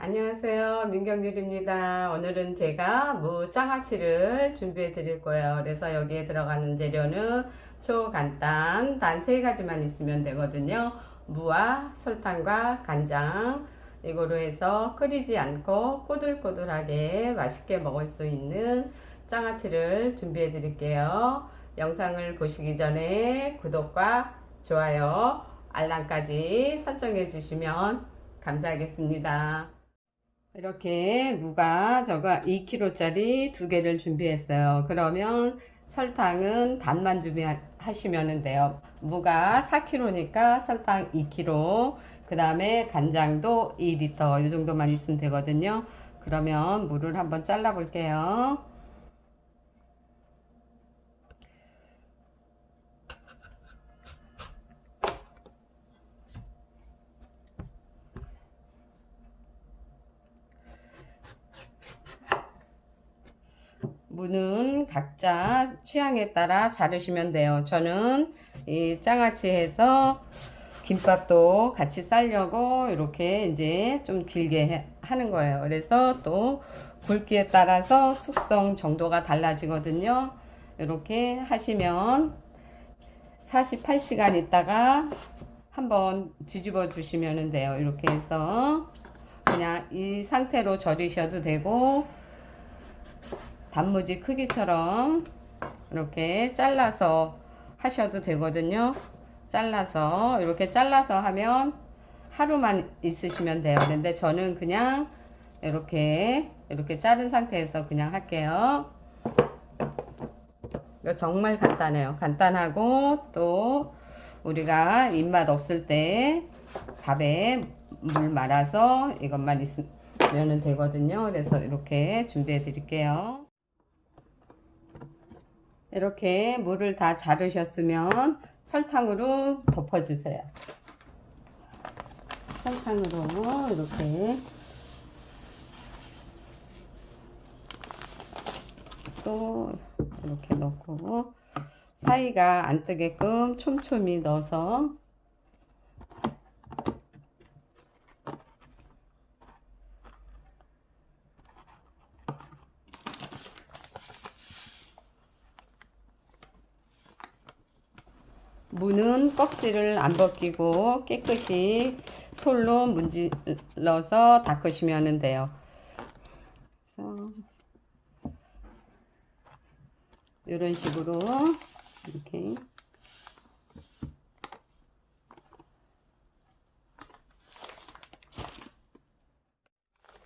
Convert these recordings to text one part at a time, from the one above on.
안녕하세요. 민경률입니다. 오늘은 제가 무장아찌를 준비해 드릴 거예요. 그래서 여기에 들어가는 재료는 초간단 단 세 가지만 있으면 되거든요. 무와 설탕과 간장 이거로 해서 끓이지 않고 꼬들꼬들하게 맛있게 먹을 수 있는 장아찌를 준비해 드릴게요. 영상을 보시기 전에 구독과 좋아요, 알람까지 설정해 주시면 감사하겠습니다. 이렇게 무가 저가 2kg짜리 두 개를 준비했어요. 그러면 설탕은 반만 준비하시면 돼요. 무가 4kg니까 설탕 2kg, 그 다음에 간장도 2리터 이 정도만 있으면 되거든요. 그러면 무를 한번 잘라 볼게요. 무는 각자 취향에 따라 자르시면 돼요. 저는 이 장아찌 해서 김밥도 같이 싸려고 이렇게 이제 좀 길게 하는 거예요. 그래서 또 굵기에 따라서 숙성 정도가 달라지거든요. 이렇게 하시면 48시간 있다가 한번 뒤집어 주시면 돼요. 이렇게 해서 그냥 이 상태로 절이셔도 되고 단무지 크기처럼 이렇게 잘라서 하셔도 되거든요. 잘라서 이렇게 잘라서 하면 하루만 있으시면 돼요. 근데 저는 그냥 이렇게 이렇게 자른 상태에서 그냥 할게요. 정말 간단해요. 간단하고 또 우리가 입맛 없을 때 밥에 물 말아서 이것만 있으면 되거든요. 그래서 이렇게 준비해 드릴게요. 이렇게 물을 다 자르셨으면 설탕으로 덮어주세요. 설탕으로 이렇게 또 이렇게 넣고 사이가 안 뜨게끔 촘촘히 넣어서 무는 껍질을 안 벗기고 깨끗이 솔로 문질러서 닦으시면 돼요. 이런 식으로 이렇게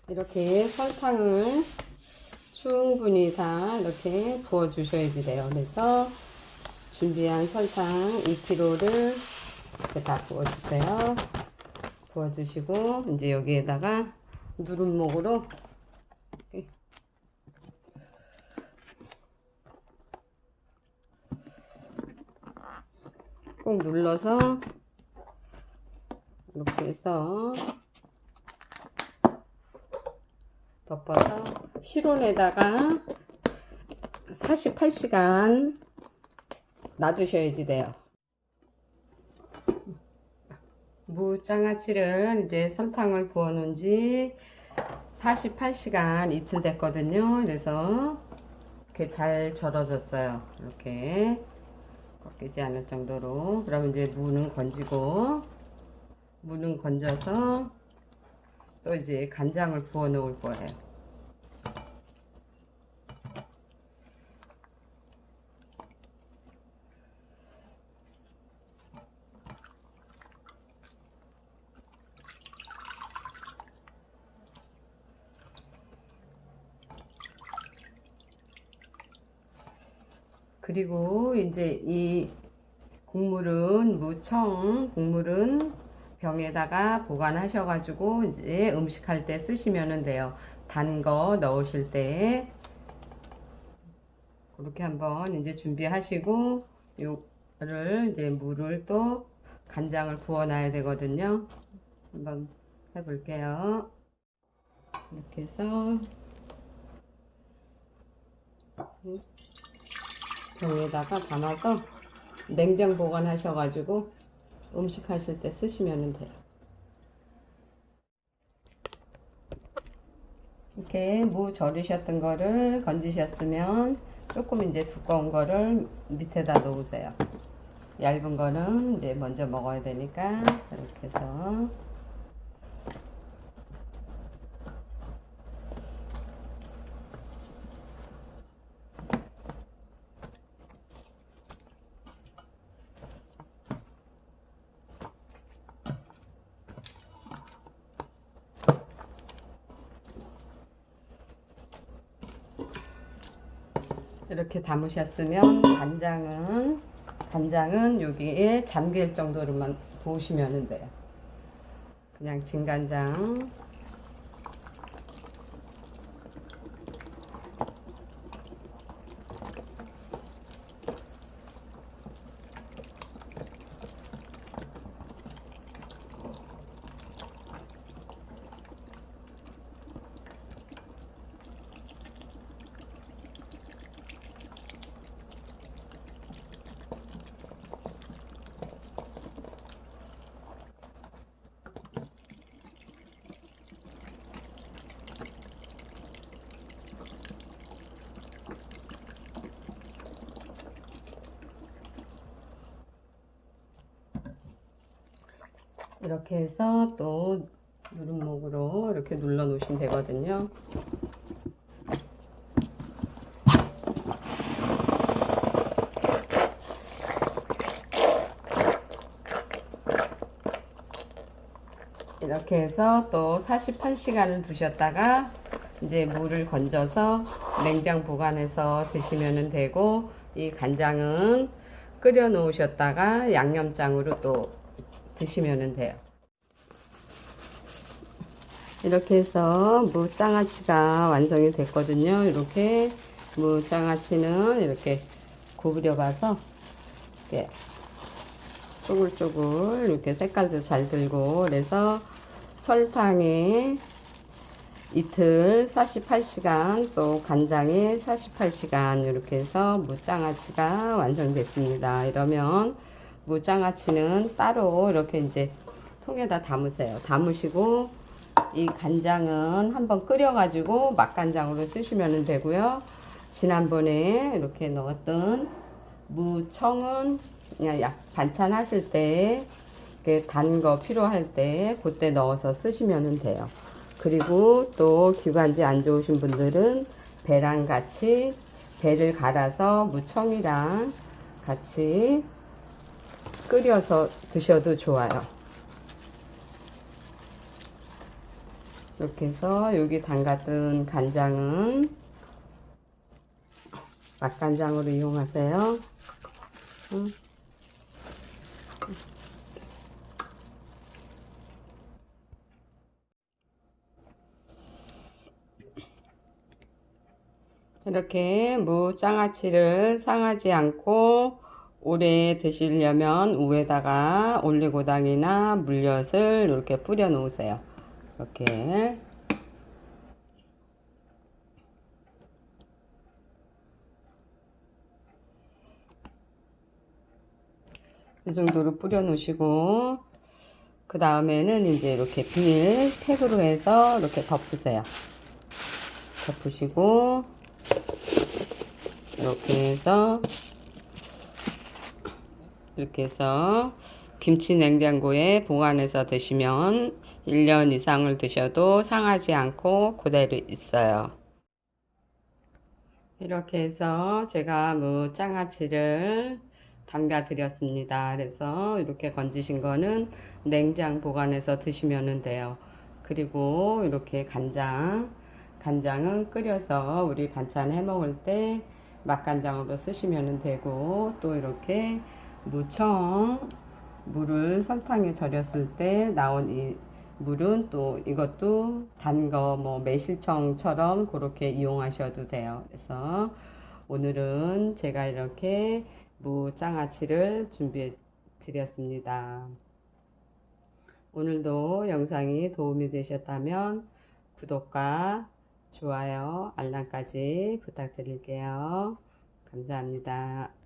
이렇게 설탕을 충분히 다 이렇게 부어 주셔야지 돼요. 그래서 준비한 설탕 2kg를 이렇게 다 부어주세요. 부어주시고 이제 여기에다가 이렇게 꼭 눌러서 이렇게 해서 덮어서 실온에다가 48시간 놔두셔야지 돼요. 무장아찌를 이제 설탕을 부어 놓은 지 48시간 이틀 됐거든요. 그래서 이렇게 잘 절어졌어요. 이렇게 꺾이지 않을 정도로. 그럼 이제 무는 건지고 무는 건져서 또 이제 간장을 부어 놓을 거예요. 그리고 이제 이 국물은 무청 국물은 병에다가 보관하셔 가지고 이제 음식할 때 쓰시면 돼요. 단 거 넣으실 때 그렇게 한번 이제 준비하시고 요를 이제 물을 또 간장을 부어 놔야 되거든요. 한번 해 볼게요. 이렇게 해서 병에다가 담아서 냉장 보관하셔가지고 음식 하실 때 쓰시면 돼요. 이렇게 무 절이셨던 거를 건지셨으면 조금 이제 두꺼운 거를 밑에다 놓으세요. 얇은 거는 이제 먼저 먹어야 되니까 이렇게 해서 이렇게 담으셨으면 간장은 간장은 여기에 잠길 정도로만 부으시면 돼요. 그냥 진간장 이렇게 해서 또 누름목으로 이렇게 눌러 놓으시면 되거든요. 이렇게 해서 또 48시간을 두셨다가 이제 물을 건져서 냉장 보관해서 드시면 되고 이 간장은 끓여 놓으셨다가 양념장으로 또 드시면 돼요. 이렇게 해서 무장아찌가 완성이 됐거든요. 이렇게 무장아찌는 이렇게 구부려 봐서 이렇게 쪼글쪼글 이렇게 색깔도 잘 들고 그래서 설탕에 이틀 48시간 또 간장에 48시간 이렇게 해서 무장아찌가 완성됐습니다. 이러면 무장아찌는 따로 이렇게 이제 통에다 담으세요. 담으시고 이 간장은 한번 끓여가지고 맛간장으로 쓰시면 되고요. 지난번에 이렇게 넣었던 무청은 그냥 약 반찬 하실 때 단 거 필요할 때 그때 넣어서 쓰시면 돼요. 그리고 또 기관지 안 좋으신 분들은 배랑 같이 배를 갈아서 무청이랑 같이 끓여서 드셔도 좋아요. 이렇게 해서 여기 담갔던 간장은 맛간장으로 이용하세요. 응. 이렇게 무장아찌를 상하지 않고 오래 드시려면 위에다가 올리고당이나 물엿을 이렇게 뿌려 놓으세요. 이렇게 이 정도로 뿌려 놓으시고 그 다음에는 이제 이렇게 비닐 팩으로 해서 이렇게 덮으세요. 덮으시고 이렇게 해서 이렇게 해서 김치 냉장고에 보관해서 드시면 1년 이상을 드셔도 상하지 않고 그대로 있어요. 이렇게 해서 제가 뭐 장아찌를 담가 드렸습니다. 그래서 이렇게 건지신 거는 냉장 보관해서 드시면 돼요. 그리고 이렇게 간장, 간장은 끓여서 우리 반찬 해 먹을 때 맛간장으로 쓰시면 되고 또 이렇게 무청 물을 설탕에 절였을 때 나온 이 물은 또 이것도 단 거 뭐 매실청처럼 그렇게 이용하셔도 돼요. 그래서 오늘은 제가 이렇게 무장아찌를 준비해 드렸습니다. 오늘도 영상이 도움이 되셨다면 구독과 좋아요, 알람까지 부탁드릴게요. 감사합니다.